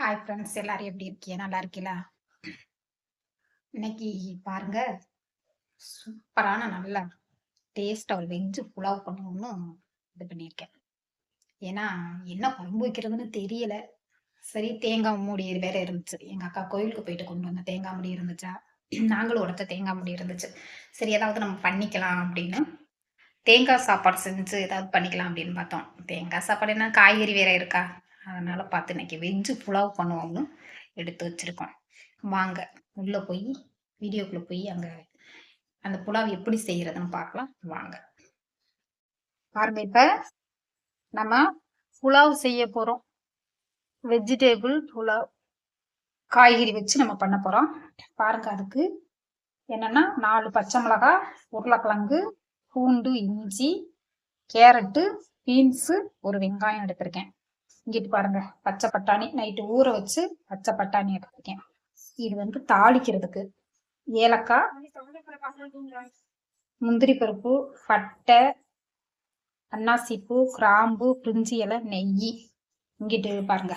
Hi friends எல்லாரும் எப்படி இருக்கீங்க? நல்லா இருக்கீங்களா? இன்னைக்கு பாருங்க சூப்பரான நல்லா டேஸ்டா ஒரு வெஜ்ஜு புலாவ் பண்ணணும்னு இது பண்ணியிருக்கேன். ஏன்னா என்ன குழம்பு வைக்கிறதுன்னு தெரியல. சரி தேங்காய் மூடி வேற இருந்துச்சு. எங்க அக்கா கோயிலுக்கு போயிட்டு கொண்டு வந்த தேங்காய் மூடி இருந்துச்சா? நாங்களும் உடத்த தேங்காய் மூடி இருந்துச்சு. சரி ஏதாவது நம்ம பண்ணிக்கலாம் அப்படின்னு. தேங்காய் சாப்பாடு செஞ்சு ஏதாவது பண்ணிக்கலாம் அப்படின்னு பார்த்தோம். தேங்காய் சாப்பாடு என்ன? காய்கறி வேற இருக்கா? அதனால பார்த்து இன்னைக்கு வெஜ்ஜு புலாவ் பண்ணுவோம்னு எடுத்து வச்சிருக்கோம். வாங்க உள்ள போய் வீடியோக்குள்ள போய் அங்க அந்த புலாவ் எப்படி செய்யறதுன்னு பார்க்கலாம் வாங்க. பாருங்க இப்போ நம்ம புலாவ் செய்ய போறோம். வெஜிடேபிள் புலாவ் காய்கறி வச்சு நம்ம பண்ண போறோம். பாருங்க அதுக்கு என்னென்னா நாலு பச்சை மிளகாய் உருளைக்கிழங்கு பூண்டு இஞ்சி கேரட்டு பீன்ஸு ஒரு வெங்காயம் எடுத்திருக்கேன். இங்கிட்டு பாருங்க பச்சை பட்டாணி. நைட்டு ஊற வச்சு பச்சை பட்டாணி எடுத்திருக்கேன் இது வந்து தாளிக்கிறதுக்கு. ஏலக்காய் முந்திரி பருப்பு பட்டை அன்னாசிப்பூ கிராம்பு பிரிஞ்சி இலை நெய். இங்கிட்டு பாருங்க.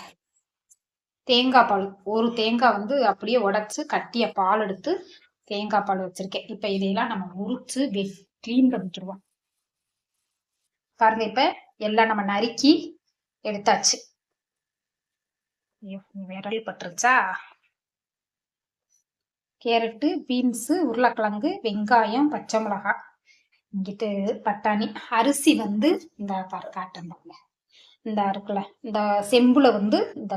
தேங்காய் பால். ஒரு தேங்காய் வந்து அப்படியே உடைச்சு கட்டிய பால் எடுத்து தேங்காய் பால் வச்சிருக்கேன். இப்ப இதையெல்லாம் நம்ம உரிச்சு க்ளீன் பண்ணிட்டுருவோம். பாருங்க இப்போ எல்லாம் நம்ம நறுக்கி எடுத்தாச்சு. விரல் பட்டுருச்சா? கேரட்டு பீன்ஸு உருளைக்கிழங்கு வெங்காயம் பச்சை மிளகாய் இங்கிட்டு பட்டாணி. அரிசி வந்து இந்த காட்டன் இந்த இருக்குல்ல இந்த செம்புல வந்து இந்த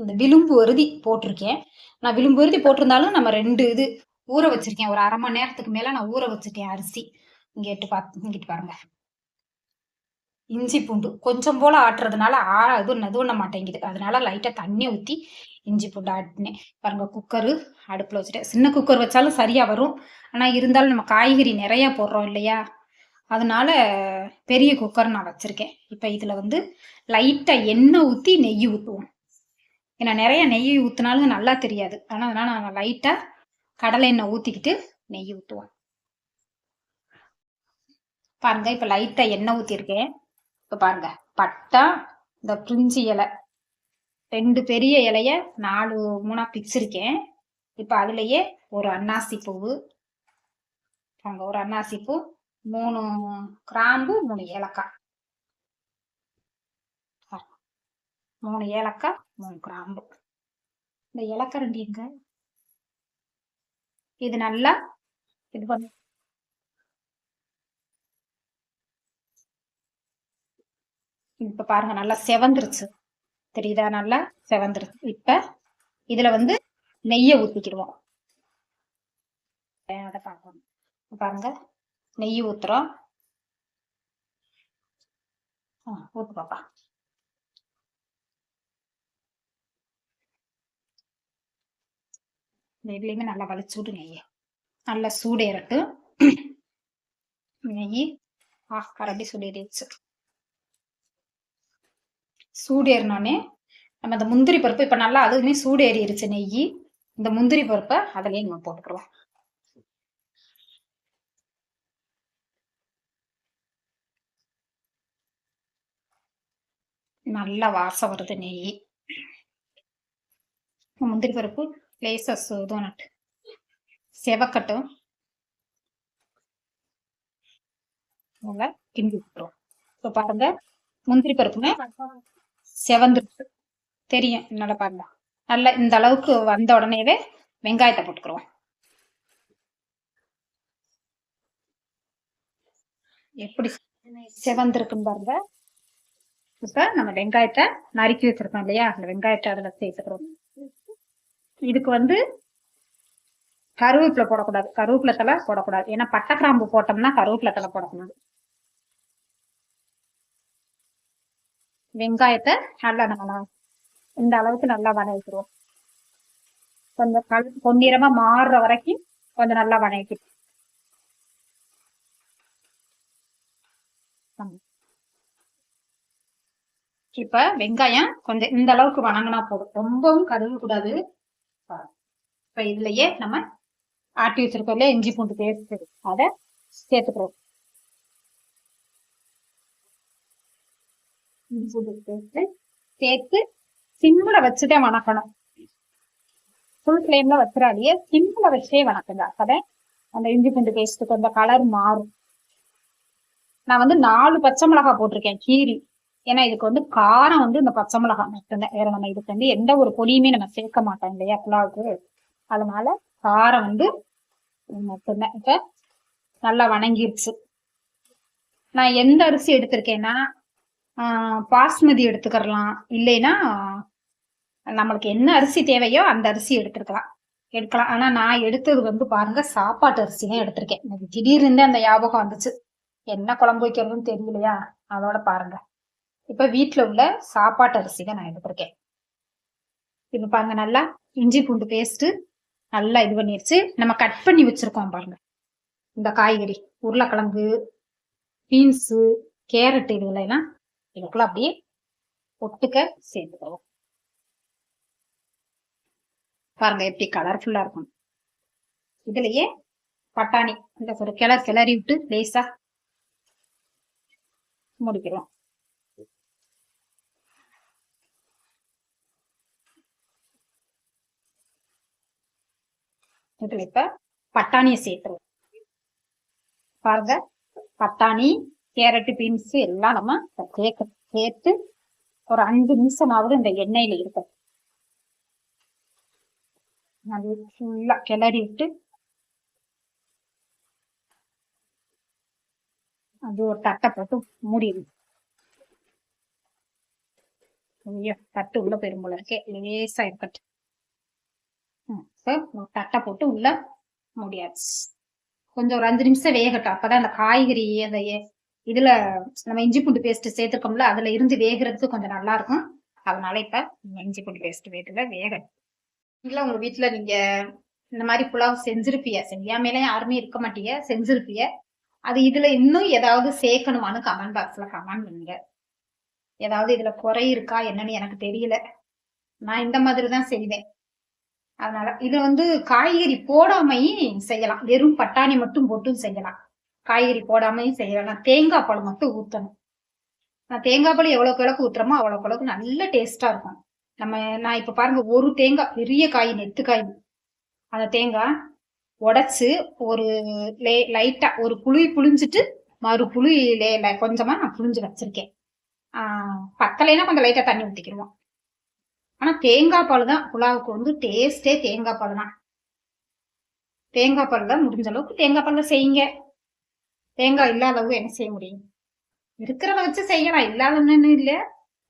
இந்த விளிம்பு வருதி போட்டிருக்கேன். நான் விளிம்பு வருதி போட்டிருந்தாலும் நம்ம ரெண்டு இது ஊற வச்சிருக்கேன். ஒரு அரை மணி நேரத்துக்கு மேல நான் ஊற வச்சிருக்கேன் அரிசி. இங்கிட்டு பார்த்து இங்கிட்டு பாருங்க. இஞ்சி பூண்டு கொஞ்சம் போல ஆட்டுறதுனால ஆ அதுவும் இது பண்ண மாட்டேங்குது. அதனால லைட்டா தண்ணி ஊத்தி இஞ்சி பூண்டு ஆட்டினேன் பாருங்க குக்கரு அடுப்புல வச்சுட்டேன் சின்ன குக்கர் வச்சாலும் சரியா வரும். ஆனா இருந்தாலும் நம்ம காய்கறி நிறைய போடுறோம் இல்லையா? அதனால பெரிய குக்கர் நான் வச்சிருக்கேன். இப்ப இதுல வந்து லைட்டா எண்ணெய் ஊத்தி நெய் ஊற்றுவோம் ஏன்னா நிறைய நெய் ஊத்தினாலும் நல்லா தெரியாது. ஆனா அதனால நான் லைட்டா கடலை எண்ணெய் ஊத்திக்கிட்டு நெய் ஊற்றுவோம் பாருங்க இப்ப லைட்டா எண்ணெய் ஊத்திருக்கேன். இப்போ பாருங்க. பட்டா இந்த பிரிஞ்சு இலை. ரெண்டு பெரிய இலைய நாலு மூணா பிச்சிருக்கேன். இப்போ அதுலயே ஒரு அன்னாசி பூவு. அங்கே ஒரு அன்னாசி பூ மூணு கிராம்பு மூணு ஏலக்காய். மூணு ஏலக்காய் மூணு கிராம்பு. இந்த ஏலக்காய் ரெண்டு எங்க? இது நல்லா இது பண்ண. இப்ப பாருங்க நல்லா செவந்துருச்சு. தெரியுதா? நல்லா செவந்துருச்சு. இப்ப இதுல வந்து நெய்ய ஊத்திக்கிடுவோம். அதை பார்க்கணும். பாருங்க நெய் ஊத்துறோம். ஊத்து பாப்பா. இதுலயுமே நல்லா வலிச்சு விட்டு நெய்ய. நல்லா சூடேறட்டும். நெய் ஆ கரண்டி சூடேறிடுச்சு. சூடேறினோடனே நம்ம இந்த முந்திரி பருப்பு இப்போ நல்லா அதுவுமே சூடேறிடுச்சு நெய் இந்த முந்திரி பருப்பை அதுலேயே நம்ம போட்டுக்கிறோம் நல்லா வாசம் வருது நெய் முந்திரி பருப்பு லேசஸ் இதுவும் நட்டு. செவக்கட்டும். நல்லா கிண்டி விட்டுரும். இப்போ பாருங்க முந்திரி பருப்புங்க செவந்துருக்கு தெரியும். நல்லா பாருங்க நல்லா இந்த அளவுக்கு வந்த உடனேவே வெங்காயத்தை போட்டுக்கிறோம் எப்படி செவந்திருக்குன்னு பாருங்க. இப்ப நம்ம வெங்காயத்தை நறுக்கி வச்சிருக்கோம் இல்லையா? அந்த வெங்காயத்தை அதுல சேர்த்துக்கிறோம். இதுக்கு வந்து கருவேப்பிலை போடக்கூடாது. கருவேப்பிலை தலை போடக்கூடாது. ஏன்னா பட்டை கிராம்பு போட்டோம்னா கருவேப்பிலை தலை போடக்கூடாது. வெங்காயத்தை நல்லா நம்ம இந்த அளவுக்கு நல்லா வதக்கிடுவோம் கொஞ்சம் கல் பொன்னிறமா மாறுற வரைக்கும் கொஞ்சம் நல்லா வதக்கிட்டு இப்ப வெங்காயம் கொஞ்சம் இந்த அளவுக்கு வணங்கினா போதும். ரொம்பவும் கருக கூடாது. இப்ப இதுலயே நம்ம ஆட்டி வச்சிருக்கோம் இல்லையா? இஞ்சி பூண்டு பேஸ்ட் அதை சேர்த்துக்கிறோம். இஞ்சி பூண்டு சேர்த்து சிம்ல வச்சுட்டே வணக்கணும். ஃபுல் ஃப்ளேம்ல வச்சிடாதீங்க சிம்ல வச்சே வணக்குங்க. அப்போதான் அந்த இஞ்சி பூண்டு பேஸ்ட்டுக்கு அந்த கலர் மாறும். நான் வந்து நாலு பச்சை மிளகாய் போட்டிருக்கேன் கீரி. ஏன்னா இதுக்கு வந்து காரம் வந்து இந்த பச்சை மிளகாய் மட்டும்தான். வேற நம்ம இதுக்கு வந்து எந்த ஒரு பொடியுமே நம்ம சேர்க்க மாட்டோம் இல்லையா புலாவுக்கு. அதனால காரம் வந்து மட்டும்தான். இப்ப நல்லா வணங்கிருச்சு. நான் எந்த அரிசி எடுத்திருக்கேன்னா பாஸ்மதி எடுத்துக்கிறலாம். இல்லைன்னா நம்மளுக்கு என்ன அரிசி தேவையோ அந்த அரிசி எடுத்துருக்கலாம். எடுக்கலாம். ஆனா நான் எடுத்தது வந்து பாருங்க சாப்பாட்டு அரிசி தான் எடுத்திருக்கேன். எனக்கு திடீர்னு அந்த ஞாபகம் வந்துச்சு. என்ன குழம்பு வைக்கிறதுன்னு தெரியலையா? அதோட பாருங்க. இப்ப வீட்டுல உள்ள சாப்பாட்டு அரிசி தான் நான் எடுத்திருக்கேன். இப்ப பாருங்க நல்லா இஞ்சி பூண்டு பேஸ்ட் நல்லா இது பண்ணிருச்சு. நம்ம கட் பண்ணி வச்சிருக்கோம் பாருங்க. இந்த காய்கறி உருளைக்கிழங்கு பீன்ஸு கேரட் இதுகளெல்லாம் இதுக்குள்ள அப்படியே ஒட்டுக்க சேர்த்துக்கிறோம் பாருங்க எப்படி கலர்ஃபுல்லா இருக்கும் இதுலயே பட்டாணி இந்த ஒரு கிளர் கிளறி விட்டு லேசா முடிக்கிறோம் இதுல இப்ப பட்டாணியை சேர்த்துருவோம். பாருங்க பட்டாணி கேரட்டு பீன்ஸ் எல்லாம் நம்ம சேர்க்க சேர்த்து ஒரு அஞ்சு நிமிஷமாவது இந்த எண்ணெயில இருக்கும் அது ஃபுல்லா கிளறி விட்டு அது ஒரு தட்டை போட்டு மூடிடும் ஐயோ தட்டு உள்ள போயிரும் போல இருக்கே. லேசா இருக்கட்டும். ஒரு தட்டை போட்டு உள்ள முடியாது கொஞ்சம் ஒரு அஞ்சு நிமிஷம் வேகட்டும். அப்பதான் அந்த காய்கறி அந்த இதுல நம்ம இஞ்சி பூண்டு பேஸ்ட் சேர்த்துருக்கோம்ல அதுல இருந்து வேகிறதுக்கு கொஞ்சம் நல்லா இருக்கும். அதனால இப்ப இஞ்சி பூண்டு பேஸ்ட் வேட்டுல வேக. இல்ல உங்க வீட்டுல நீங்க இந்த மாதிரி புலாவ் செஞ்சிருப்பிய செய்யாமலே யாருமே இருக்க மாட்டீங்க செஞ்சிருப்பிய அது இதுல இன்னும் ஏதாவது சேர்க்கணுமான்னு கமெண்ட் பாக்ஸ்ல கமெண்ட் பண்ணுங்க. ஏதாவது இதுல குறை இருக்கா என்னன்னு எனக்கு தெரியல. நான் இந்த மாதிரி தான் செய்வேன். அதனால இது வந்து காய்கறி போடாமையும் செய்யலாம். வெறும் பட்டாணி மட்டும் போட்டும் செய்யலாம். காய்கறி போடாமையும் செய்யலாம். தேங்காய் பழம் மட்டும் ஊற்றணும் நான் தேங்காய் பழம் எவ்வளோக்கு எவ்வளோக்கு ஊற்றுறமோ அவ்வளோ கிழக்கு நல்ல டேஸ்ட்டாக இருக்கும். நம்ம நான் இப்போ பாருங்க ஒரு தேங்காய் பெரிய காய் நெத்து காய். அந்த தேங்காய் உடச்சி ஒரு லே லைட்டாக ஒரு புளி புளிஞ்சிட்டு மறு புளி லே கொஞ்சமாக நான் புளிஞ்சு வச்சுருக்கேன். பத்தலைன்னா கொஞ்சம் லைட்டாக தண்ணி ஊற்றிக்கிடுவோம் ஆனால் தேங்காய் பால் தான் புலாவுக்கு வந்து டேஸ்டே தேங்காய் பால் தான் தேங்காய் பால் தான் முடிஞ்ச அளவுக்கு தேங்காய் பால் செய்யுங்க. தேங்காய் இல்லாதவங்க என்ன செய்ய முடியும்? இருக்கிறத வச்சு செய்யலாம் இல்லாதன்னு இல்லை.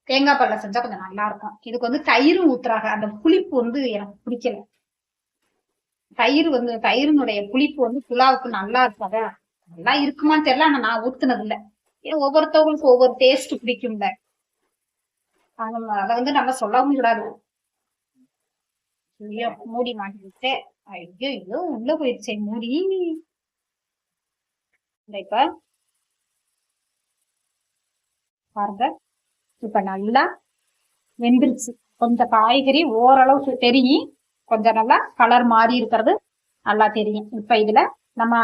தேங்காய் பால்ல செஞ்சா கொஞ்சம் நல்லா இருக்கும். இதுக்கு வந்து தயிர் ஊத்துறாங்க. அந்த புளிப்பு வந்து எனக்கு பிடிக்கல. தயிர் வந்து தயிரினுடைய புளிப்பு வந்து புலாவுக்கு நல்லா இருக்காத? நல்லா இருக்குமான்னு தெரியல. ஆனா நான் ஊத்துனது இல்ல. ஏன் ஒவ்வொருத்தவங்களுக்கு ஒவ்வொரு டேஸ்ட் பிடிக்கும்ல. அதை வந்து நம்ம சொல்லவும் கூடாது ஐயோ மூடி மாட்டிக்கிட்டு. ஐயோ ஐயோ உள்ள போயிடுச்சே மூடி. இப்போ பாருங்க. இப்போ நல்லா வெந்துருச்சு. கொஞ்சம் காய்கறி ஓரளவுக்கு தெரியும். கொஞ்சம் நல்லா கலர் மாறி இருக்கிறது நல்லா தெரியும். இப்போ இதில் நம்ம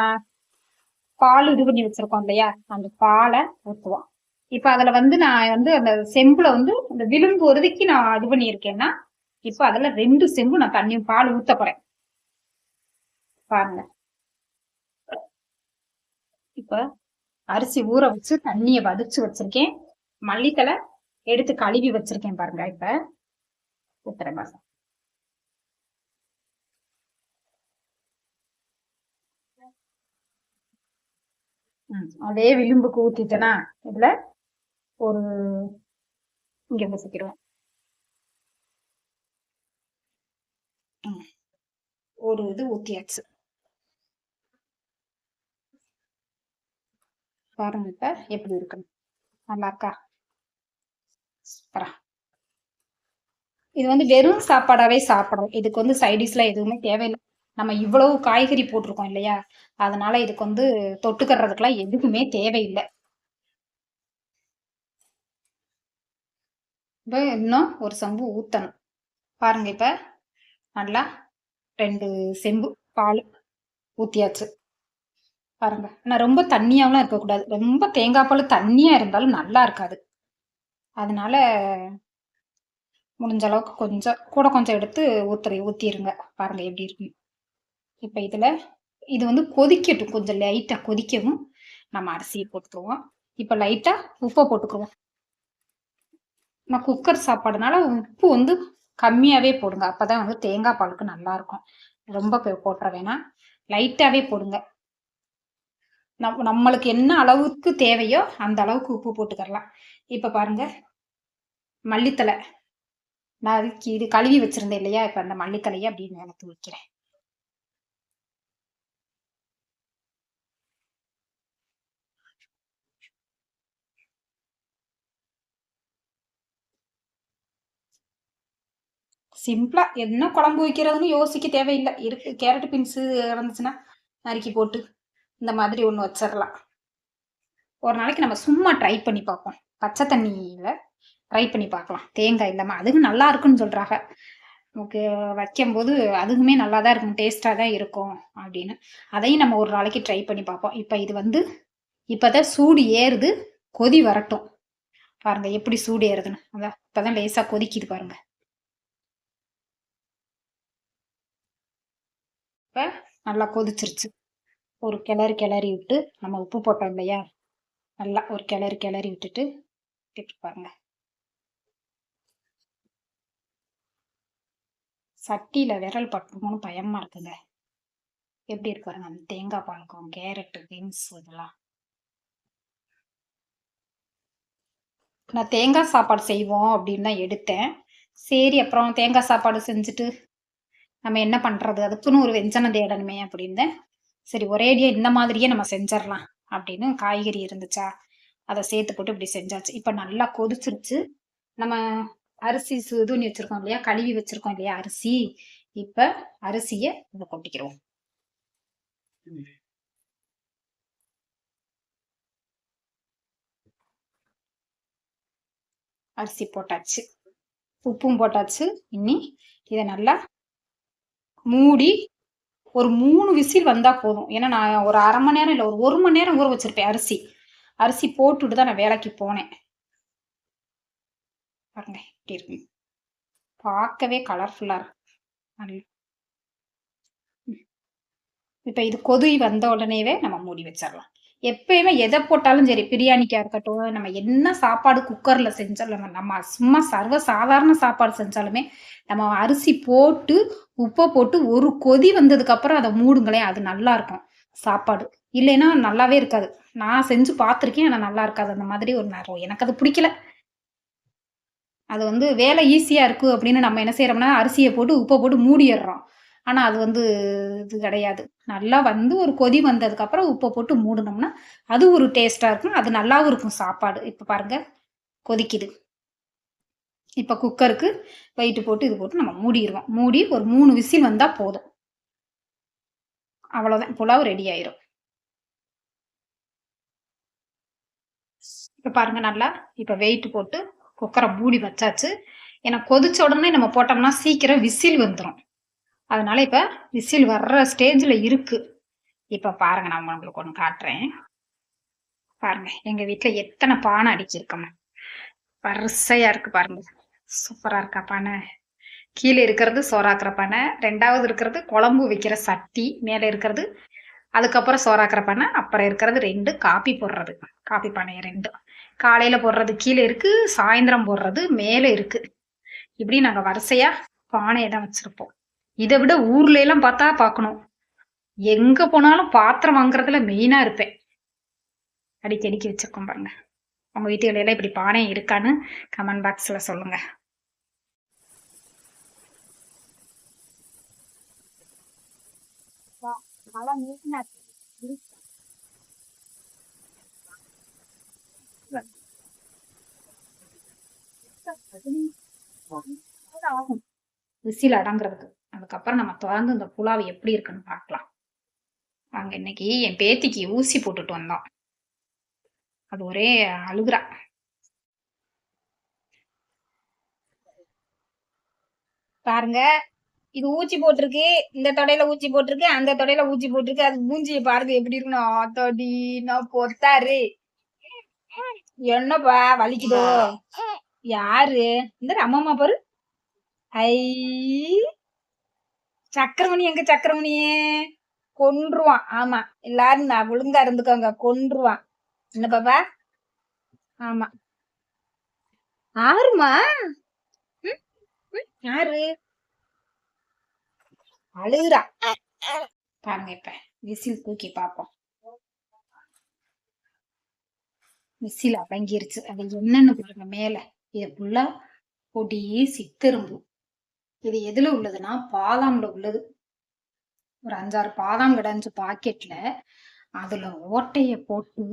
பால் இது பண்ணி வச்சிருக்கோம் இல்லையா? அந்த பாலை ஊற்றுவோம் இப்போ அதுல வந்து நான் வந்து அந்த செம்பில் வந்து அந்த விளிம்பு ஒருதிக்கு நான் இது பண்ணியிருக்கேன்னா இப்போ அதில் ரெண்டு செம்பு நான் தண்ணி பால் ஊற்ற போகிறேன் பாருங்க. இப்ப அரிசி ஊற வச்சு தண்ணிய வதச்சு வச்சிருக்கேன். மல்லித்தலை எடுத்து கழுவி வச்சிருக்கேன் பாருங்க இப்ப. ஊத்துறேன் மாசம் அதே விளிம்புக்கு ஊத்திட்டேனா? இதுல ஒரு இங்க வசிக்கிறோம் ஒரு இது ஊத்தியாச்சு. பாருங்க இப்ப. எப்படி இருக்கு? நல்லா இருக்கா இது வந்து வெறும் சாப்பாடாவே சாப்பிடும் இதுக்கு வந்து சைடிஷ்லாம் எதுவுமே தேவையில்லை. நம்ம இவ்வளவு காய்கறி போட்டிருக்கோம் இல்லையா? அதனால இதுக்கு வந்து தொட்டுக்கிறதுக்கெல்லாம் எதுவுமே தேவையில்லை. இப்போ இன்னும் ஒரு செம்பு ஊத்தணும். பாருங்க இப்ப. நல்லா ரெண்டு செம்பு பால் ஊத்தியாச்சு. பாருங்க. ஆனால் ரொம்ப தண்ணியாகலாம் இருக்கக்கூடாது. ரொம்ப தேங்காய் பால் தண்ணியாக இருந்தாலும் நல்லா இருக்காது. அதனால முடிஞ்ச அளவுக்கு கொஞ்சம் கூட கொஞ்சம் எடுத்து ஊத்துற ஊற்றிடுங்க பாருங்க எப்படி இருக்கும் இப்போ இதில் இது வந்து கொதிக்கட்டும். கொஞ்சம் லைட்டாக கொதிக்கவும். நம்ம அரிசியை போட்டுக்குவோம். இப்போ லைட்டாக உப்பை போட்டுக்குவோம். நான் குக்கர் சாப்பாடுனால உப்பு வந்து கம்மியாகவே போடுங்க. அப்போ தான் வந்து தேங்காய் பாலுக்கு நல்லாயிருக்கும் ரொம்ப போட்டுற வேணாம். லைட்டாகவே போடுங்க. நம் நம்மளுக்கு என்ன அளவுக்கு தேவையோ அந்த அளவுக்கு உப்பு போட்டுக்கரலாம் இப்போ பாருங்க மல்லித்தலை நான் அதுக்கு இது கழுவி வச்சிருந்தேன் இல்லையா? இப்போ அந்த மல்லித்தலையை அப்படின்னு எனக்கு வைக்கிறேன் சிம்பிளா என்ன குழம்பு வைக்கிறதுன்னு யோசிக்க தேவையில்லை. இருக்கு கேரட் பீன்ஸு இருந்துச்சுன்னா நறுக்கி போட்டு. இந்த மாதிரி ஒன்று வச்சிடலாம் ஒரு நாளைக்கு நம்ம சும்மா ட்ரை பண்ணி பார்ப்போம். பச்சை தண்ணியில் ட்ரை பண்ணி பார்க்கலாம். தேங்காய் இல்லாமல் அதுவும் நல்லா இருக்குன்னு சொல்கிறாங்க நமக்கு வைக்கும்போது அதுவுமே நல்லா தான் இருக்கும் டேஸ்ட்டாக தான் இருக்கும் அப்படின்னு. அதையும் நம்ம ஒரு நாளைக்கு ட்ரை பண்ணி பார்ப்போம். இப்போ இது வந்து இப்போ தான் சூடு ஏறுது கொதி வரட்டும். பாருங்க எப்படி சூடு ஏறுதுன்னு. அதான் இப்போ தான் லேசாக கொதிக்குது பாருங்க. இப்போ நல்லா கொதிச்சிருச்சு. ஒரு கிளறி கிளறி விட்டு நம்ம உப்பு போட்டோம் இல்லையா? நல்லா ஒரு கிளறி கிளறி விட்டுட்டு இப்படி பாருங்க. சட்டியில் விரல் பட்டுமோன்னு பயமாக இருக்குங்க. எப்படி இருக்கு பாருங்க அந்த தேங்காய் பாலுக்கும் கேரட்டு பீன்ஸ் இதெல்லாம். நான் தேங்காய் சாப்பாடு செய்வோம் அப்படின்னு தான் எடுத்தேன். சரி அப்புறம் தேங்காய் சாப்பாடு செஞ்சுட்டு நம்ம என்ன பண்ணுறது அதுக்குன்னு ஒரு வெஞ்சனம் தேடணுமே அப்படின்னு. சரி ஒரேடியா இந்த மாதிரியே நம்ம செஞ்சிடலாம் அப்படின்னு காய்கறி இருந்துச்சா அதை சேர்த்து போட்டு இப்படி செஞ்சாச்சு. இப்போ நல்லா கொதிச்சிருச்சு. நம்ம அரிசி சுதுணி வச்சுருக்கோம் வச்சிருக்கோம் இல்லையா கழுவி வச்சிருக்கோம் இல்லையா அரிசி. இப்ப அரிசியை இதை கொட்டிக்கிறோம். அரிசி போட்டாச்சு. உப்பும் போட்டாச்சு. இனி இதை நல்லா மூடி ஒரு மூணு விசில் வந்தால் போதும். ஏன்னா நான் ஒரு அரை மணி நேரம் இல்லை ஒரு ஒரு மணி நேரம் ஊற வச்சுருப்பேன் அரிசி. அரிசி போட்டுட்டு தான் நான் வேலைக்கு போனேன். பாருங்க இப்படி இருக்கு. பார்க்கவே கலர்ஃபுல்லாக இருக்கு. நல்ல- இது கொதி வந்த உடனேவே நம்ம மூடி வச்சிடலாம் எப்பயுமே எதை போட்டாலும் சரி பிரியாணிக்கா இருக்கட்டும் நம்ம என்ன சாப்பாடு குக்கர்ல செஞ்சாலும் நம்ம- சும்மா சர்வ சாதாரண சாப்பாடு செஞ்சாலுமே நம்ம அரிசி போட்டு உப்பை போட்டு ஒரு கொதி வந்ததுக்கு அப்புறம் அதை மூடுங்களேன் அது நல்லா இருக்கும் சாப்பாடு. இல்லைன்னா நல்லாவே இருக்காது. நான் செஞ்சு பார்த்துருக்கேன் ஆனால் நல்லா இருக்காது. அந்த மாதிரி ஒரு நேரம். எனக்கு அது பிடிக்கல. அது வந்து வேலை ஈஸியா இருக்கு அப்படின்னு நம்ம என்ன செய்யறோம்னா அரிசியை போட்டு உப்பை போட்டு மூடிடுறோம். ஆனால் அது வந்து இது கிடையாது. நல்லா வந்து ஒரு கொதி வந்ததுக்கப்புறம் உப்பை போட்டு மூடினோம்னா அது ஒரு டேஸ்ட்டாக இருக்கும். அது நல்லாவும் இருக்கும் சாப்பாடு. இப்போ பாருங்கள் கொதிக்குது. இப்போ குக்கருக்கு வெயிட்டு போட்டு இது போட்டு நம்ம மூடிடுவோம் மூடி ஒரு மூணு விசில் வந்தால் போதும். அவ்வளோதான் புலாவ் ரெடி ஆயிரும். இப்போ பாருங்கள் நல்லா இப்போ வெயிட் போட்டு குக்கரை மூடி வச்சாச்சு. ஏன்னா கொதிச்ச உடனே நம்ம போட்டோம்னா சீக்கிரம் விசில் வந்துடும் அதனால் இப்போ விசில் வர்ற ஸ்டேஜில் இருக்குது இப்போ பாருங்கள் நான் உங்களுக்கு ஒன்று காட்டுறேன். பாருங்கள் எங்கள் வீட்டில் எத்தனை பானை அடிச்சிருக்கோம். வரிசையாக இருக்குது பாருங்கள் சூப்பராக இருக்கா பானை. கீழே இருக்கிறது சோறாக்குற பானை ரெண்டாவது இருக்கிறது குழம்பு வைக்கிற சட்டி மேலே இருக்கிறது அதுக்கப்புறம் சோறாக்குற பானை அப்புறம் இருக்கிறது ரெண்டு காப்பி போடுறது. காப்பி பானையை ரெண்டு. காலையில் போடுறது கீழே இருக்குது சாயந்தரம் போடுறது மேலே இருக்குது இப்படி நாங்கள் வரிசையாக பானையை தான் வச்சுருப்போம். இதை விட ஊர்ல எல்லாம் பார்த்தா பார்க்கணும். எங்க போனாலும் பாத்திரம் வாங்குறதுல மெயினா இருப்பேன். அடிக்கடிக்கு வச்சிருக்கோம் பாருங்க. உங்க வீட்டுல எல்லாம் இப்படி பானை இருக்கான்னு கமெண்ட் பாக்ஸ்ல சொல்லுங்க. விசில் அடங்குறதுக்கு. அதுக்கப்புறம் நம்ம திறந்து இந்த புலாவை எப்படி இருக்குன்னு பார்க்கலாம். அங்க இன்னைக்கு என் பேத்திக்கு ஊசி போட்டுட்டு வந்தோம். அது ஒரே அழுகுறா. பாருங்க இது ஊசி போட்டிருக்கு இந்த தொடையில ஊச்சி போட்டிருக்கு அந்த தொடையில ஊச்சி போட்டிருக்கு அது மூஞ்சிய பாருங்க எப்படி இருக்கணும் ஆத்தாடி நான் பொத்தாரு. என்னப்பா வலிக்குதோ? யாரு? இந்த அம்மா பாரு. ஐ சக்கரமணி எங்க சக்கரமணியே கொன்றுவான். ஆமா. எல்லாரும் நான் ஒழுங்கா இருந்துக்கோங்க. கொன்றுவான். என்ன பாப்பா? ஆமா. ஆறுமா? யாரு? அழுகுறா. பாருங்க இப்ப விசில் தூக்கி பாப்போம். விசில் அடங்கிருச்சு. அது என்னன்னு பாருங்க மேல. இது ஃபுல்லா பொடி சித்தரும்பு இது எதுல உள்ளதுன்னா பாதாம்ல உள்ளது. ஒரு அஞ்சாறு பாதாம் கிடஞ்சு பாக்கெட்ல. அதுல ஓட்டைய போட்டு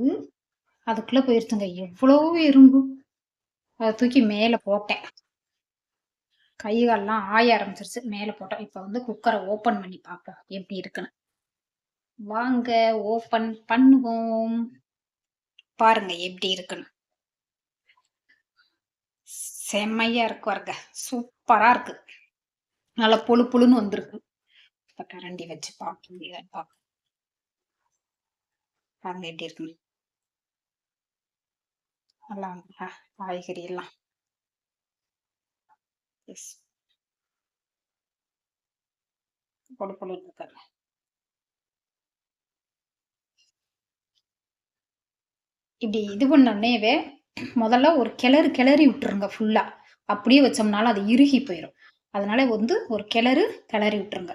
அதுக்குள்ள போயிருச்சுங்க. எவ்வளவு இரும்பு. அதை தூக்கி மேல போட்டேன். கைகாலெலாம் ஆய ஆரம்பிச்சிருச்சு. மேல போட்டோம். இப்ப வந்து குக்கரை ஓபன் பண்ணி பார்ப்போம். எப்படி இருக்குன்னு. வாங்க ஓபன் பண்ணுவோம். பாருங்க எப்படி இருக்குன்னு. செம்மையா இருக்கு பாருங்க. சூப்பரா இருக்கு. நல்லா புழு புழுன்னு வந்திருக்கு. இப்ப கரண்டி வச்சு பார்க்க முடியாது பாருங்க எப்படி இருக்குன்னு. நல்லா காய்கறி எல்லாம். எஸ் பொழு பொழு இருக்காரு இப்படி இது பண்ணோடனேவே முதல்ல ஒரு கிளறு கிளறி விட்டுருங்க ஃபுல்லா அப்படியே வச்சோம்னாலும் அது இறுகி போயிடும் அதனால வந்து ஒரு கிளறு கிளறி விட்டுருங்க.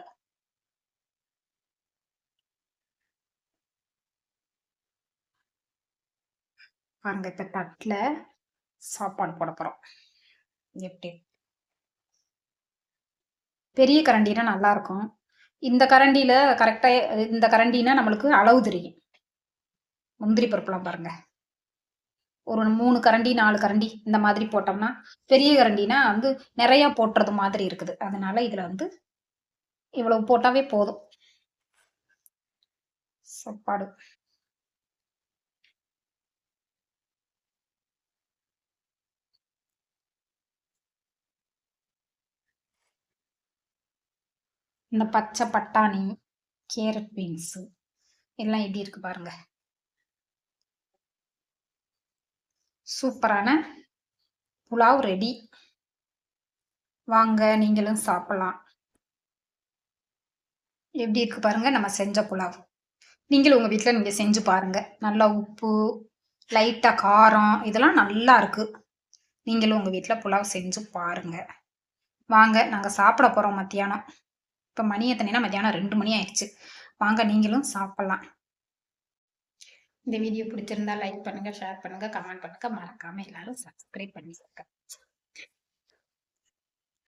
பாருங்க இப்ப தட்டுல சாப்பாடு போட போறோம். எப்படி பெரிய கரண்டினா நல்லா இருக்கும். இந்த கரண்டியில கரெக்டா இந்த கரண்டினா நம்மளுக்கு அளவு தெரியும். முந்திரி பருப்புலாம் பாருங்க. ஒரு மூணு கரண்டி நாலு கரண்டி இந்த மாதிரி போட்டோம்னா பெரிய கரண்டினா வந்து நிறைய போட்டுறது மாதிரி இருக்குது. அதனால இதுல வந்து இவ்வளவு போட்டாவே போதும். சாப்பாடு. இந்த பச்சை பட்டாணி கேரட் பீன்ஸு எல்லாம் எப்படி இருக்கு பாருங்கள் சூப்பரான புலாவ் ரெடி. வாங்க நீங்களும் சாப்பிடலாம். எப்படி இருக்கு பாருங்க நம்ம செஞ்ச புலாவ். நீங்களும் உங்க வீட்டில் நீங்க செஞ்சு பாருங்க. நல்லா உப்பு லைட்டா காரம் இதெல்லாம் நல்லா இருக்கு. நீங்களும் உங்க வீட்டில் புலாவ் செஞ்சு பாருங்க. வாங்க நாங்கள் சாப்பிட போறோம் மத்தியானம். இப்போ மணி எத்தனைனா மத்தியானம் ரெண்டு மணி ஆயிடுச்சு. வாங்க நீங்களும் சாப்பிடலாம். இந்த வீடியோ பிடிச்சிருந்தா லைக் பண்ணுங்க ஷேர் பண்ணுங்க கமெண்ட் பண்ணுங்க. மறக்காம எல்லாரும் சப்ஸ்கிரைப் பண்ணிக்கோங்க.